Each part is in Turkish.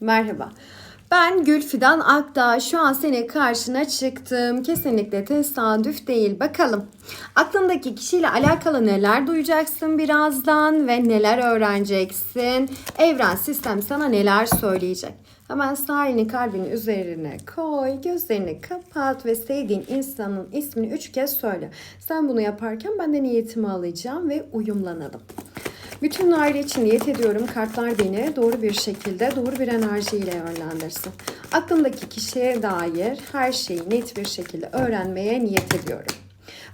Merhaba. Ben Gülfidan Akdağ. Şu an senin karşına çıktım. Kesinlikle tesadüf değil. Bakalım. Aklındaki kişiyle alakalı neler duyacaksın birazdan ve neler öğreneceksin? Evren sistem sana neler söyleyecek? Hemen sağ elini kalbinin üzerine koy, gözlerini kapat ve sevdiğin insanın ismini üç kez söyle. Sen bunu yaparken ben de niyetimi alacağım ve uyumlanalım. Bütün aile için niyet ediyorum kartlar beni doğru bir şekilde, doğru bir enerjiyle yönlendirsin. Aklımdaki kişiye dair her şeyi net bir şekilde öğrenmeye niyet ediyorum.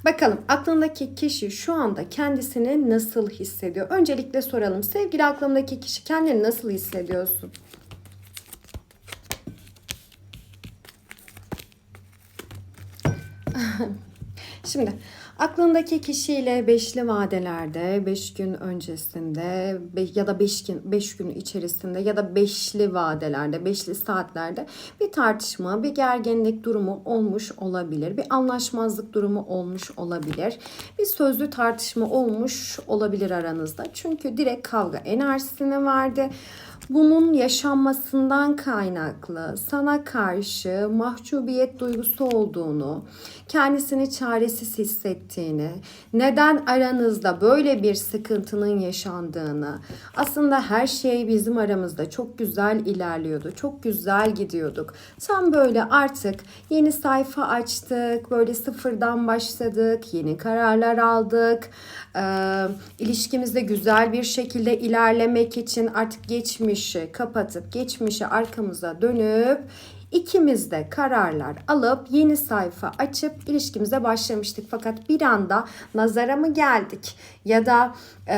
Bakalım aklındaki kişi şu anda kendisini nasıl hissediyor? Öncelikle soralım. Sevgili aklımdaki kişi kendini nasıl hissediyorsun? Şimdi aklındaki kişiyle beşli vadelerde, beş gün öncesinde ya da beş gün, beş gün içerisinde ya da beşli vadelerde, beşli saatlerde bir tartışma, bir gerginlik durumu olmuş olabilir. Bir anlaşmazlık durumu olmuş olabilir. Bir sözlü tartışma olmuş olabilir aranızda. Çünkü direkt kavga enerjisini verdi. Bunun yaşanmasından kaynaklı sana karşı mahcubiyet duygusu olduğunu, kendisini çaresiz hissettiğini, neden aranızda böyle bir sıkıntının yaşandığını, aslında her şey bizim aramızda çok güzel ilerliyordu, çok güzel gidiyorduk. Tam böyle artık yeni sayfa açtık, böyle sıfırdan başladık, yeni kararlar aldık, ee, ilişkimizde güzel bir şekilde ilerlemek için artık geçmişi kapatıp geçmişi arkamıza dönüp ikimiz de kararlar alıp yeni sayfa açıp ilişkimize başlamıştık. Fakat bir anda nazara mı geldik ya da e,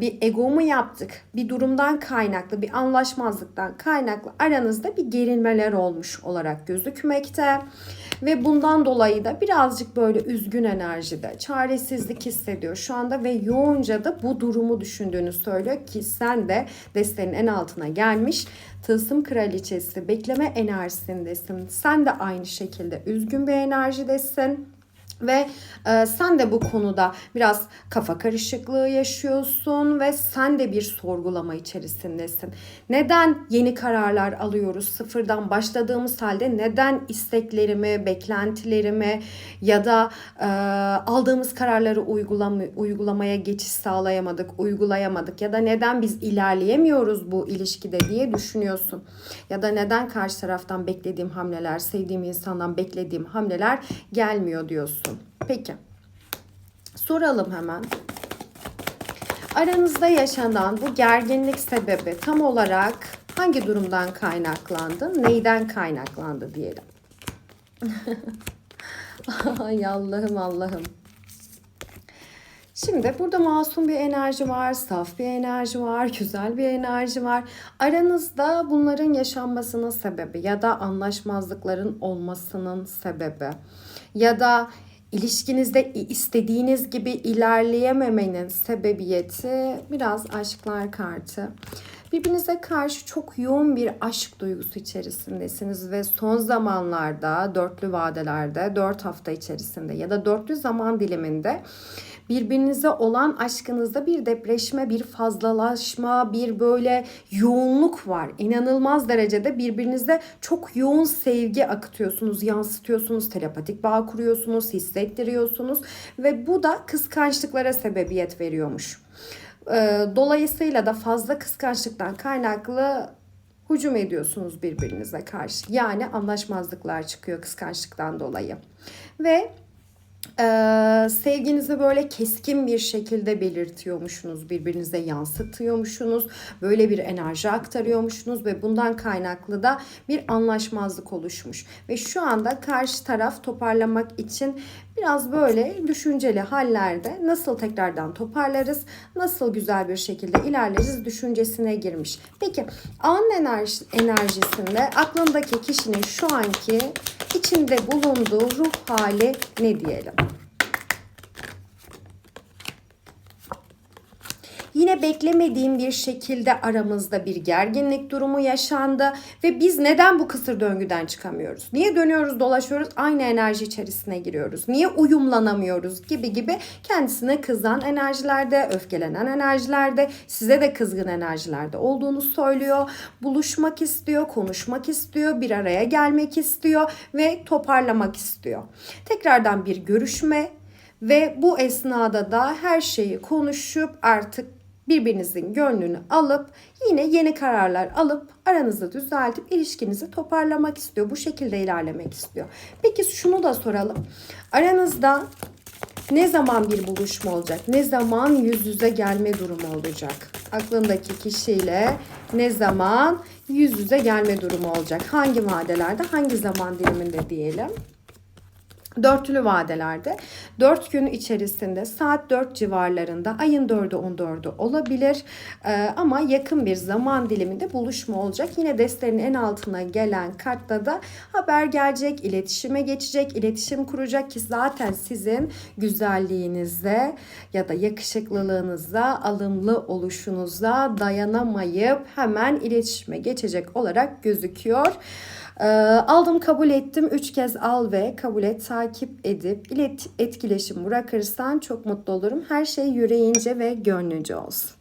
bir ego mu yaptık? Bir durumdan kaynaklı, bir anlaşmazlıktan kaynaklı aranızda bir gerilmeler olmuş olarak gözükmekte. Ve bundan dolayı da birazcık böyle üzgün enerjide, çaresizlik hissediyor şu anda ve yoğunca da bu durumu düşündüğünü söylüyor ki sen de desteğin en altına gelmiş. Tılsım kraliçesi bekleme enerjisindesin. Sen de aynı şekilde üzgün bir enerjidesin. Ve e, sen de bu konuda biraz kafa karışıklığı yaşıyorsun ve sen de bir sorgulama içerisindesin. Neden yeni kararlar alıyoruz sıfırdan başladığımız halde neden isteklerimi, beklentilerimi ya da e, aldığımız kararları uygulama, uygulamaya geçiş sağlayamadık, uygulayamadık ya da neden biz ilerleyemiyoruz bu ilişkide diye düşünüyorsun. Ya da neden karşı taraftan beklediğim hamleler, sevdiğim insandan beklediğim hamleler gelmiyor diyorsun. Peki. Soralım hemen. Aranızda yaşanan bu gerginlik sebebi tam olarak hangi durumdan kaynaklandı? Neyden kaynaklandı diyelim. Ay Allah'ım Allah'ım. Şimdi burada masum bir enerji var, saf bir enerji var, güzel bir enerji var. Aranızda bunların yaşanmasının sebebi ya da anlaşmazlıkların olmasının sebebi ya da ilişkinizde istediğiniz gibi ilerleyememenin sebebiyeti biraz aşklar kartı. Birbirinize karşı çok yoğun bir aşk duygusu içerisindesiniz ve son zamanlarda dörtlü vadelerde, dört hafta içerisinde ya da dörtlü zaman diliminde birbirinize olan aşkınızda bir depreşme, bir fazlalaşma, bir böyle yoğunluk var. İnanılmaz derecede birbirinize çok yoğun sevgi akıtıyorsunuz, yansıtıyorsunuz, telepatik bağ kuruyorsunuz, hissettiriyorsunuz ve bu da kıskançlıklara sebebiyet veriyormuş. Ee, Dolayısıyla da fazla kıskançlıktan kaynaklı hücum ediyorsunuz birbirinize karşı. Yani anlaşmazlıklar çıkıyor kıskançlıktan dolayı. Ve ee, sevginizi böyle keskin bir şekilde belirtiyormuşsunuz, birbirinize yansıtıyormuşsunuz, böyle bir enerji aktarıyormuşsunuz ve bundan kaynaklı da bir anlaşmazlık oluşmuş. Ve şu anda karşı taraf toparlamak için biraz böyle düşünceli hallerde nasıl tekrardan toparlarız, nasıl güzel bir şekilde ilerleriz düşüncesine girmiş. Peki an enerji, enerjisinde aklındaki kişinin şu anki içinde bulunduğu ruh hali ne diyelim? Yine beklemediğim bir şekilde aramızda bir gerginlik durumu yaşandı ve biz neden bu kısır döngüden çıkamıyoruz? Niye dönüyoruz, dolaşıyoruz, aynı enerji içerisine giriyoruz? Niye uyumlanamıyoruz gibi gibi kendisine kızan enerjilerde, öfkelenen enerjilerde, size de kızgın enerjilerde olduğunu söylüyor. Buluşmak istiyor, konuşmak istiyor, bir araya gelmek istiyor ve toparlamak istiyor. Tekrardan bir görüşme ve bu esnada da her şeyi konuşup artık birbirinizin gönlünü alıp yine yeni kararlar alıp aranızda düzeltip ilişkinizi toparlamak istiyor. Bu şekilde ilerlemek istiyor. Peki şunu da soralım. Aranızda ne zaman bir buluşma olacak? Ne zaman yüz yüze gelme durumu olacak? Aklındaki kişiyle ne zaman yüz yüze gelme durumu olacak? Hangi vadelerde, hangi zaman diliminde diyelim? Dörtlü vadelerde 4 gün içerisinde saat 4 civarlarında ayın 4'ü 14'ü olabilir Ee, ama yakın bir zaman diliminde buluşma olacak. Yine desteğin en altına gelen kartta da haber gelecek, iletişime geçecek, iletişim kuracak ki zaten sizin güzelliğinize ya da yakışıklılığınıza, alımlı oluşunuza dayanamayıp hemen iletişime geçecek olarak gözüküyor. Ee, aldım kabul ettim. Üç kez al ve kabul et takip edip ilet etkileşim bırakırsan çok mutlu olurum. Her şey yüreğince ve gönlünce olsun.